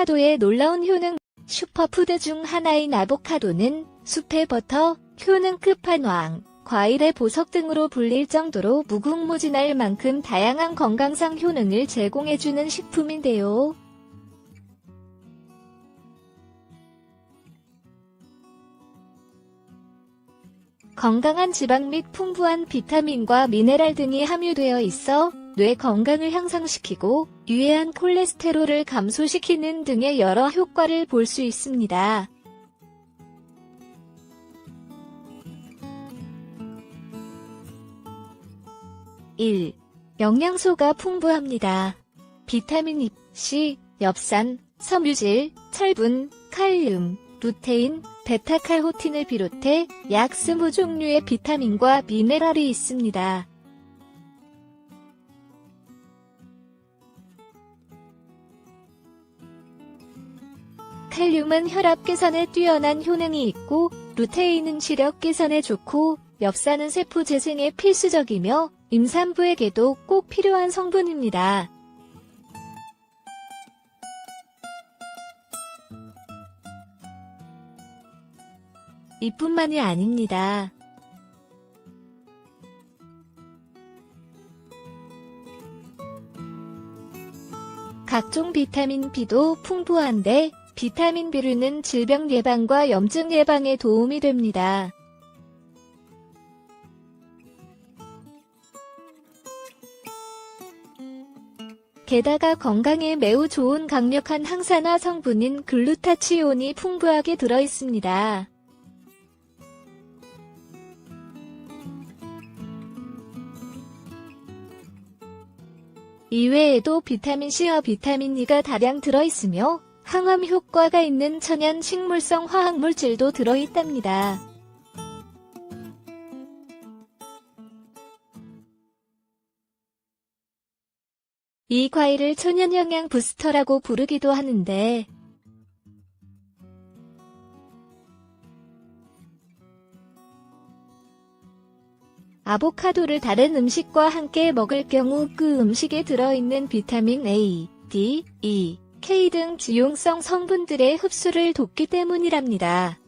아보카도의 놀라운 효능 슈퍼푸드 중 하나인 아보카도는 숲의 버터, 효능 끝판왕, 과일의 보석 등으로 불릴 정도로 무궁무진할 만큼 다양한 건강상 효능을 제공해주는 식품인데요. 건강한 지방 및 풍부한 비타민과 미네랄 등이 함유되어 있어 뇌 건강을 향상시키고 유해한 콜레스테롤을 감소시키는 등의 여러 효과를 볼 수 있습니다. (1) 영양소가 풍부합니다. 비타민 E, C, 엽산, 섬유질, 철분, 칼륨, 루테인, 베타칼호틴을 비롯해 약 20종류의 비타민과 미네랄이 있습니다. 칼륨은 혈압 개선에 뛰어난 효능이 있고 루테인은 시력 개선에 좋고 엽산은 세포 재생에 필수적이며 임산부에게도 꼭 필요한 성분입니다. 이뿐만이 아닙니다. 각종 비타민 B도 풍부한데 비타민 B류는 질병 예방과 염증 예방에 도움이 됩니다. 게다가 건강에 매우 좋은 강력한 항산화 성분인 글루타치온이 풍부하게 들어있습니다. 이외에도 비타민C와 비타민 E가 다량 들어있으며 항암 효과가 있는 천연 식물성 화학물질도 들어있답니다. 이 과일을 천연 영양 부스터라고 부르기도 하는데 아보카도를 다른 음식과 함께 먹을 경우 그 음식에 들어있는 비타민 A, D, E, K 등 지용성 성분들의 흡수를 돕기 때문이랍니다.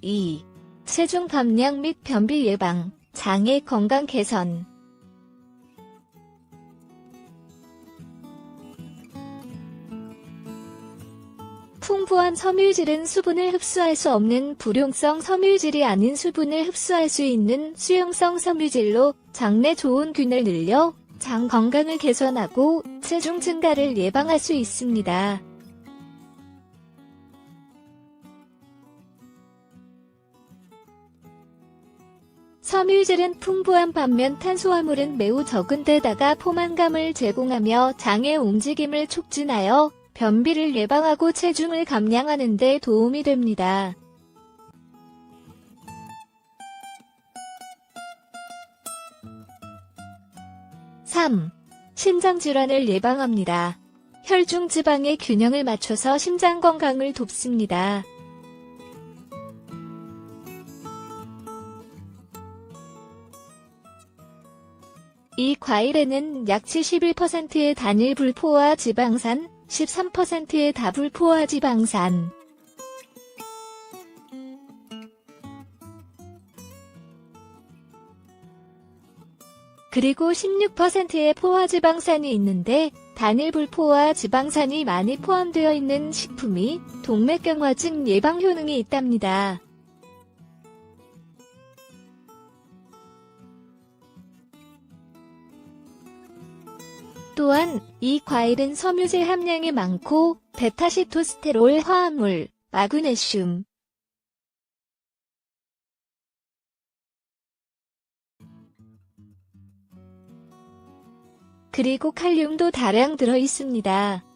이 체중 감량 및 변비 예방, 장애 건강 개선, 풍부한 섬유질은 수분을 흡수할 수 없는 불용성 섬유질이 아닌 수분을 흡수할 수 있는 수용성 섬유질로 장내 좋은 균을 늘려 장 건강을 개선하고 체중 증가를 예방할 수 있습니다. 섬유질은 풍부한 반면 탄수화물은 매우 적은 데다가 포만감을 제공하며 장의 움직임을 촉진하여 변비를 예방하고 체중을 감량하는 데 도움이 됩니다. (3) 심장질환을 예방합니다. 혈중 지방의 균형을 맞춰서 심장 건강을 돕습니다. 이 과일에는 약 71%의 단일 불포화 지방산, 13%의 다불포화 지방산, 그리고 16%의 포화지방산이 있는데 단일 불포화 지방산이 많이 포함되어 있는 식품이 동맥경화증 예방 효능이 있답니다. 또한 이 과일은 섬유질 함량이 많고 베타시토스테롤 화합물, 마그네슘, 그리고 칼륨도 다량 들어 있습니다.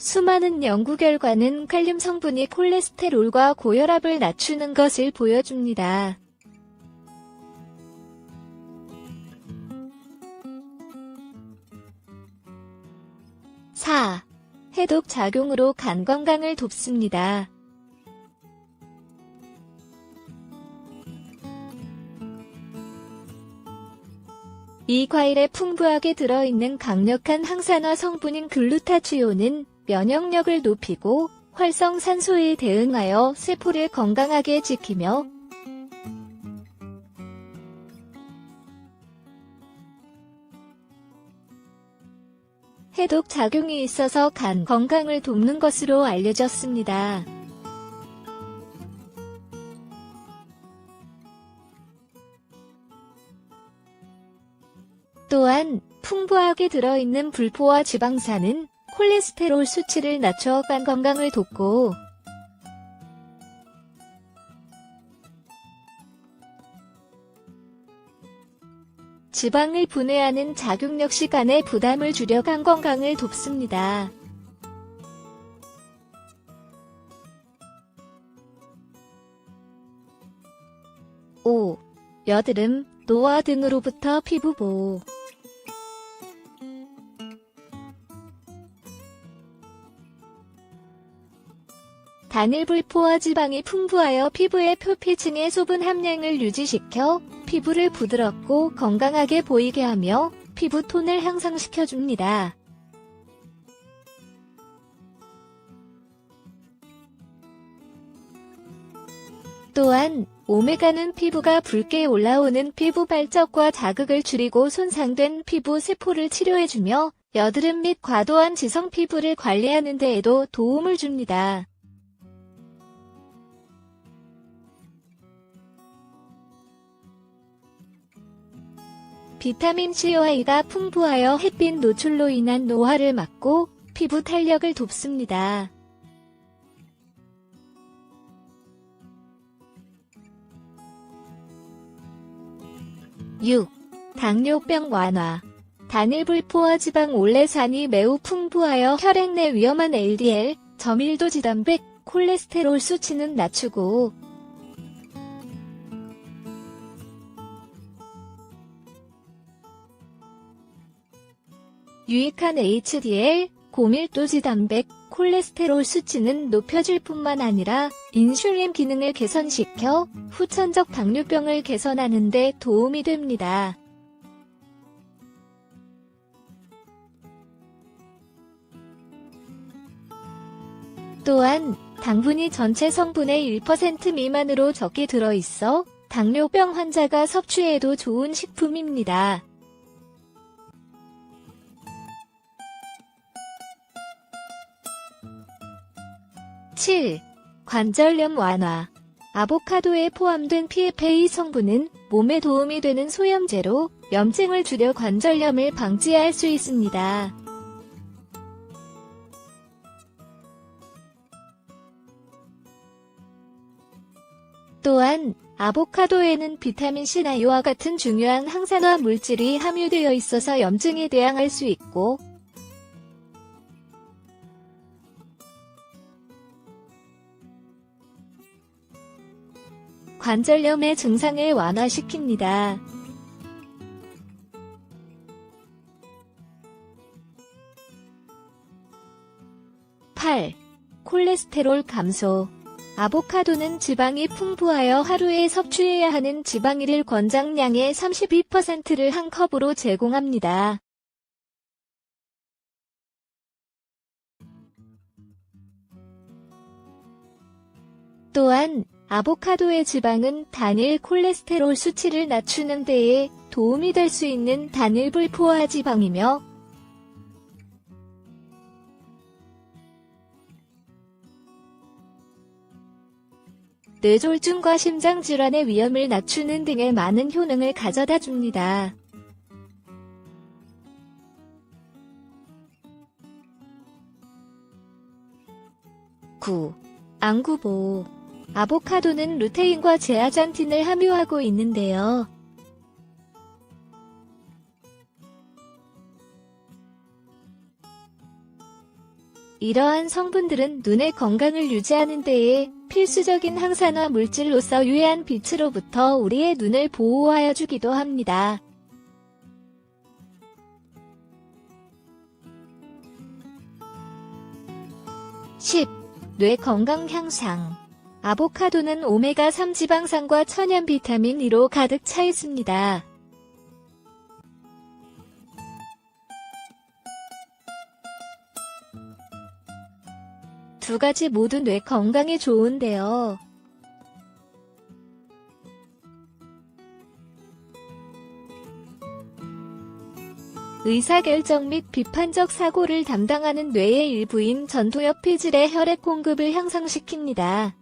수많은 연구 결과는 칼륨 성분이 콜레스테롤과 고혈압을 낮추는 것을 보여줍니다. 4. 해독 작용으로 간 건강을 돕습니다. 이 과일에 풍부하게 들어있는 강력한 항산화 성분인 글루타치온은 면역력을 높이고 활성산소에 대응하여 세포를 건강하게 지키며 해독 작용이 있어서 간 건강을 돕는 것으로 알려졌습니다. 또한 풍부하게 들어있는 불포화 지방산은 콜레스테롤 수치를 낮춰 간 건강을 돕고 지방을 분해하는 작용 역시 간의 부담을 줄여 간 건강을 돕습니다. 오. 여드름, 노화 등으로부터 피부 보호. 단일불포화 지방이 풍부하여 피부의 표피층의 수분 함량을 유지시켜 피부를 부드럽고 건강하게 보이게 하며 피부 톤을 향상시켜줍니다. 또한 오메가는 피부가 붉게 올라오는 피부 발적과 자극을 줄이고 손상된 피부 세포를 치료해주며 여드름 및 과도한 지성 피부를 관리하는 데에도 도움을 줍니다. 비타민 C와 E가 풍부하여 햇빛 노출로 인한 노화를 막고 피부 탄력을 돕습니다. 6. 당뇨병 완화 단일불포화 지방 올레산이 매우 풍부하여 혈액 내 위험한 LDL, 저밀도 지단백, 콜레스테롤 수치는 낮추고 유익한 HDL, 고밀도 지 단백, 콜레스테롤 수치는 높여줄 뿐만 아니라 인슐린 기능을 개선시켜 후천적 당뇨병을 개선하는 데 도움이 됩니다. 또한 당분이 전체 성분의 1% 미만으로 적게 들어있어 당뇨병 환자가 섭취해도 좋은 식품입니다. 7. 관절염 완화 아보카도에 포함된 PFA 성분은 몸에 도움이 되는 소염제로 염증을 줄여 관절염을 방지할 수 있습니다. 또한 아보카도에는 비타민C나 이와 같은 중요한 항산화 물질이 함유되어 있어서 염증에 대항할 수 있고 관절염의 증상을 완화시킵니다. (8) 콜레스테롤 감소 아보카도는 지방이 풍부하여 하루에 섭취해야 하는 지방일일 권장량의 32%를 한 컵으로 제공합니다. 또한 아보카도의 지방은 단일 콜레스테롤 수치를 낮추는 데에 도움이 될 수 있는 단일 불포화 지방이며 뇌졸중과 심장질환의 위험을 낮추는 등의 많은 효능을 가져다 줍니다. 구 안구보호 아보카도는 루테인과 제아잔틴을 함유하고 있는데요. 이러한 성분들은 눈의 건강을 유지하는 데에 필수적인 항산화 물질로서 유해한 빛으로부터 우리의 눈을 보호하여 주기도 합니다. 10. 뇌 건강 향상 아보카도는 오메가3 지방산과 천연 비타민 2로 가득 차 있습니다. 두 가지 모두 뇌 건강에 좋은데요. 의사결정 및 비판적 사고를 담당하는 뇌의 일부인 전두엽 피질의 혈액 공급을 향상시킵니다.